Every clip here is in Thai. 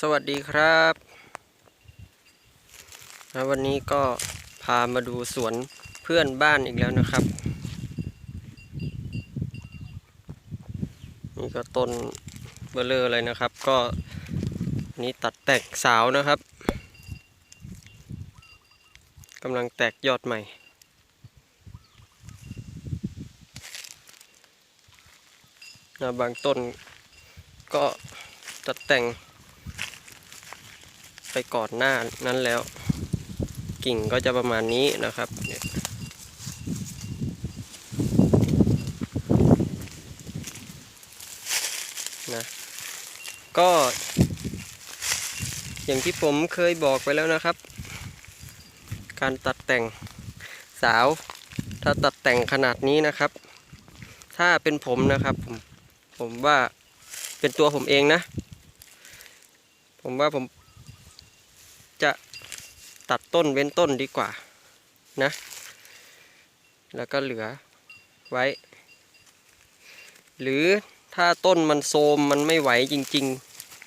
สวัสดีครับแล้ววันนี้ก็พามาดูสวนเพื่อนบ้านอีกแล้วนะครับ นี่ก็ต้นเบลเลอร์เลยนะครับ ก็นี่ตัดแตกสาวนะครับกำลังแตกยอดใหม่ นะบางต้นก็ตัดแต่ง ไปก่อนหน้านั้นแล้ว กิ่งก็จะประมาณนี้นะครับนะก็ อย่างที่ผมเคยบอกไปแล้วนะครับ การตัดแต่งสาว ถ้าตัดแต่งขนาดนี้นะครับ ถ้าเป็นผมนะครับผมผมว่าเป็นตัวผมเองนะ ผมว่าผม ตัดต้นเว้นต้นดีกว่านะ แล้วก็เหลือไว้ หรือถ้าต้นมันโทมมันไม่ไหวจริง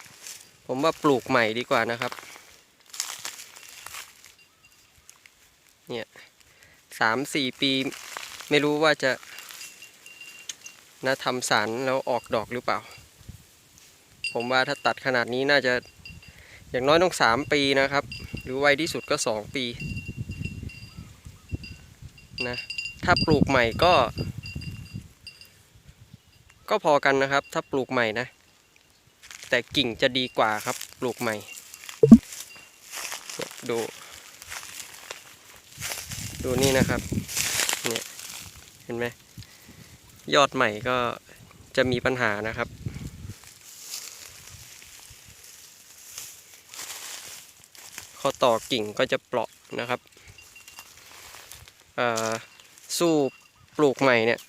ๆ ผมว่าปลูกใหม่ดีกว่านะครับ เนี่ยสามสี่ปีไม่รู้ว่าจะนะทำสารแล้วออกดอกหรือเปล่า ผมว่าถ้าตัดขนาดนี้น่าจะอย่างน้อยต้องสามปีนะครับ รือไวที่สุดก็สองปีนะถ้าปลูกใหม่ก็ ก็พอกันนะครับ ถ้าปลูกใหม่นะ แต่กิ่งจะดีกว่าครับ ปลูกใหม่ ดู ดูนี่นะครับ เนี่ย เห็นไหมยอดใหม่ก็จะมีปัญหานะครับ อต่อกิ่งก็จะเปราะนะครับสู้ปลูกใหม่เนี่ย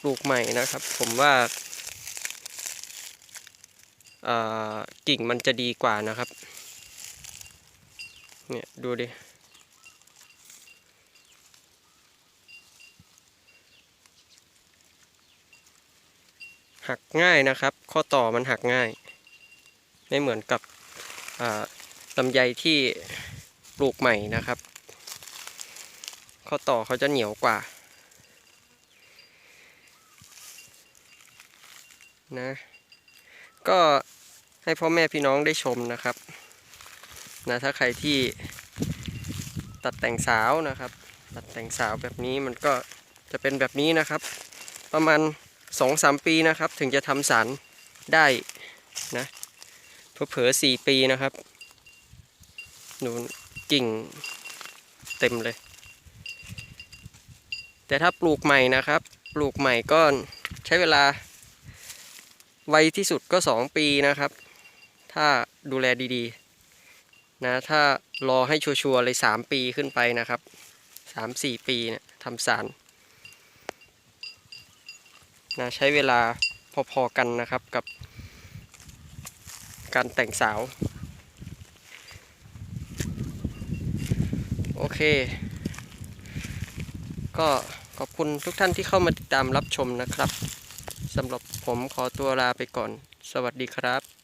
ปลูกใหม่นะครับ ผมว่ากิ่งมันจะดีกว่านะครับ เนี่ยดูดิ หักง่ายนะครับ ข้อต่อมันหักง่าย ไม่เหมือนกับ ลำไยที่ปลูกใหม่นะครับ ข้อต่อเขาจะเหนียวกว่า นะ ก็ให้พ่อแม่พี่น้องได้ชมนะครับ นะถ้าใครที่ตัดแต่งสาวนะครับ ตัดแต่งสาวแบบนี้มันก็จะเป็นแบบนี้นะครับ ประมาณสองสามปีนะครับ ถึงจะทำสารได้นะ เผลอสี่ปีนะครับหนูกิ่งเต็มเลย แต่ถ้าปลูกใหม่นะครับ ปลูกใหม่ก็ใช้เวลา ไวที่สุดก็สองปีนะครับ ถ้าดูแลดีๆ นะ ถ้ารอให้ชัวร์ๆเลยสามปีขึ้นไปนะครับสามสี่ปีเนะี่ยทำสารนะใช้เวลาพอๆกันนะครับกับ การแต่งสาว โอเค ก็ขอบคุณทุกท่านที่เข้ามาติดตามรับชมนะครับสำหรับผมขอตัวลาไปก่อน สวัสดีครับ